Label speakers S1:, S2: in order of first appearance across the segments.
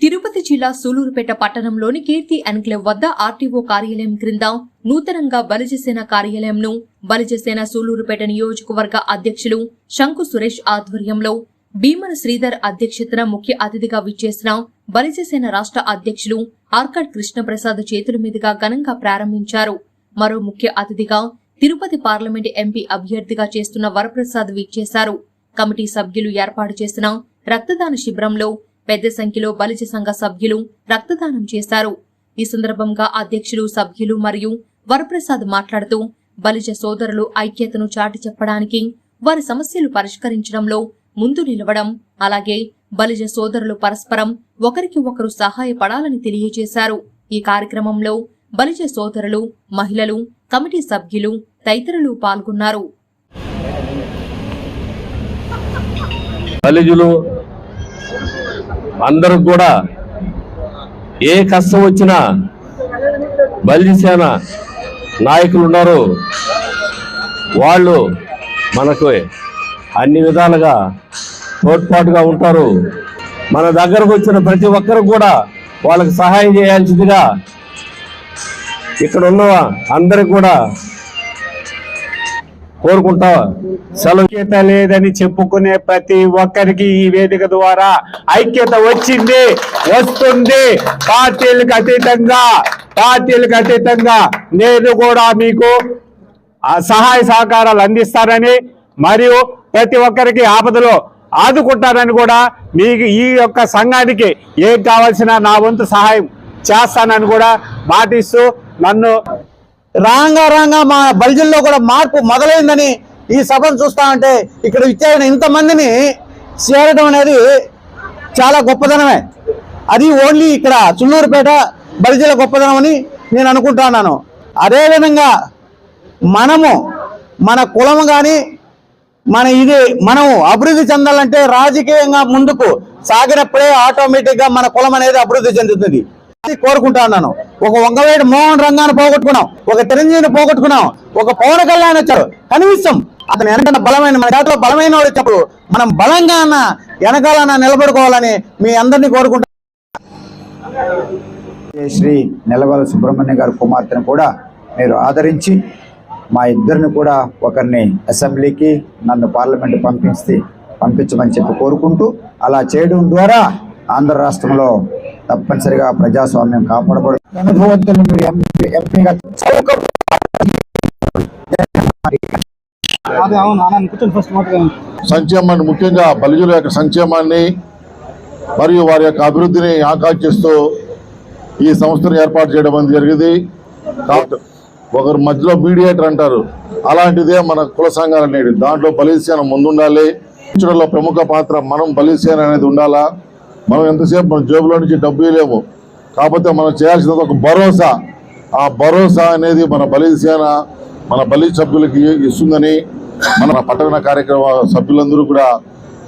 S1: తిరుపతి జిల్లా సూలూరుపేట పట్టణంలోని కీర్తి ఎన్క్లేవ్ వద్ద ఆర్టీఓ కార్యాలయం క్రింద నూతనంగా బలిజసేన కార్యాలయంను బలిజసేన సూలూరుపేట నియోజకవర్గ అధ్యక్షులు శంకు సురేష్ ఆధ్వర్యంలో భీమన శ్రీధర్ అధ్యక్షతన ముఖ్య అతిథిగా విచ్చేసిన బలిజసేన రాష్ట్ర అధ్యక్షులు ఆర్కాడ్ కృష్ణప్రసాద్ చేతుల మీదుగా ఘనంగా ప్రారంభించారు. మరో ముఖ్య అతిథిగా తిరుపతి పార్లమెంటు ఎంపీ అభ్యర్థిగా చేస్తున్న వరప్రసాద్ విచ్చేశారు. కమిటీ సభ్యులు ఏర్పాటు చేసిన రక్తదాన శిబిరంలో పెద్ద సంఖ్యలో బలిజ సంఘ సభ్యులు రక్తదానం చేశారు ఈ సందర్భంగా అధ్యక్షులు సభ్యులు మరియు వరప్రసాద్ మాట్లాడుతూ బలిజ సోదరులు ఐక్యతను చాటి చెప్పడానికి వారి సమస్యలు పరిష్కరించడంలో ముందు నిలవడం అలాగే బలిజ సోదరులు పరస్పరం ఒకరికి ఒకరు సహాయపడాలని తెలియజేశారు. ఈ కార్యక్రమంలో బలిజ సోదరులు మహిళలు కమిటీ సభ్యులు తదితరులు పాల్గొన్నారు.
S2: బలిజులు అందరూ కూడా ఏ కష్టం వచ్చినా బలిసేన నాయకులు ఉన్నారు. వాళ్ళు మనకు అన్ని విధాలుగా తోడ్పాటుగా ఉంటారు. మన దగ్గరకు వచ్చిన ప్రతి ఒక్కరు కూడా వాళ్ళకి సహాయం చేయాల్సిందిగా ఇక్కడ ఉన్న అందరికి కూడా కోరుకుంటా సెలవు
S3: లేదని చెప్పుకునే ప్రతి ఒక్కరికి ఈ వేదిక ద్వారా ఐక్యత వచ్చింది వస్తుంది. పార్టీలకు అతీతంగా పార్టీలకు అతీతంగా నేను కూడా మీకు సహాయ సహకారాలు అందిస్తానని మరియు ప్రతి ఒక్కరికి ఆపదలో ఆదుకుంటానని కూడా మీకు ఈ యొక్క సంఘానికి ఏం కావాల్సిన నా వంతు సహాయం చేస్తానని కూడా మాటిస్తూ నన్ను
S4: రాంగా రాంగా మా బల్జిల్లో కూడా మార్పు మొదలైందని ఈ సభను చూస్తా ఉంటే ఇక్కడ ఇచ్చేసిన ఇంతమందిని చేరడం అనేది చాలా గొప్పదనమే. అది ఓన్లీ ఇక్కడ చుల్లూరుపేట బలిజిల గొప్పదనం అని నేను అనుకుంటున్నాను అదేవిధంగా మనము మన కులము కానీ మన ఇది మనము అభివృద్ధి చెందాలంటే రాజకీయంగా ముందుకు సాగినప్పుడే ఆటోమేటిక్గా మన కులం అనేది అభివృద్ధి చెందుతుంది. అది కోరుకుంటా ఉన్నాను. ఒక వంగవేడు మోహన్ రంగాన్ని పోగొట్టుకున్నాం. ఒక చిరంజీవిని పోగొట్టుకున్నాం. ఒక పవన్ కళ్యాణ్ వచ్చారు. కనిపిస్తాం అతను వెనకన్న బలమైన మన జాతిలో బలమైన వాడు వచ్చినప్పుడు మనం బలంగా అన్న వెనకాలన్న నిలబడుకోవాలని మీ అందరినీ కోరుకుంటా
S5: శ్రీ నెలవల సుబ్రహ్మణ్య గారి కుమార్తెను కూడా మీరు ఆదరించి మా ఇద్దరిని కూడా ఒకరిని అసెంబ్లీకి నన్ను పార్లమెంట్ పంపిస్తే పంపించమని చెప్పి కోరుకుంటూ అలా చేయడం ద్వారా ఆంధ్ర రాష్ట్రంలో తప్పనిసరిగా ప్రజాస్వామ్యం కాపాడబడు అనుభవంతులు మీరు ఎంపీ ఎంపీగా చౌక
S6: సంక్షేమాన్ని ముఖ్యంగా బలిజుల యొక్క సంక్షేమాన్ని మరియు వారి యొక్క అభివృద్ధిని ఆకాంక్షిస్తూ ఈ సంస్థను ఏర్పాటు చేయడం అనేది జరిగింది. కాబట్టి ఒకరు మధ్యలో మీడియేటర్ అంటారు. అలాంటిదే మన కుల సంఘాలు అనేది దాంట్లో బలిసేన ముందుండాలి. ప్రముఖ పాత్ర మనం బలిసేన అనేది ఉండాలా? మనం ఎంతసేపు మన జేబులో నుంచి డబ్బు ఇవ్వలేము. కాకపోతే మనం చేయాల్సినది ఒక భరోసా. ఆ భరోసా అనేది మన బలిసేన మన బలి సభ్యులకి ఇస్తుందని మన పట్టణ కార్యక్రమ సభ్యులందరూ కూడా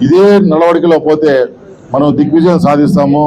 S6: ఇదే నడవడికలో పోతే మనం దిగ్విజయం సాధిస్తాము.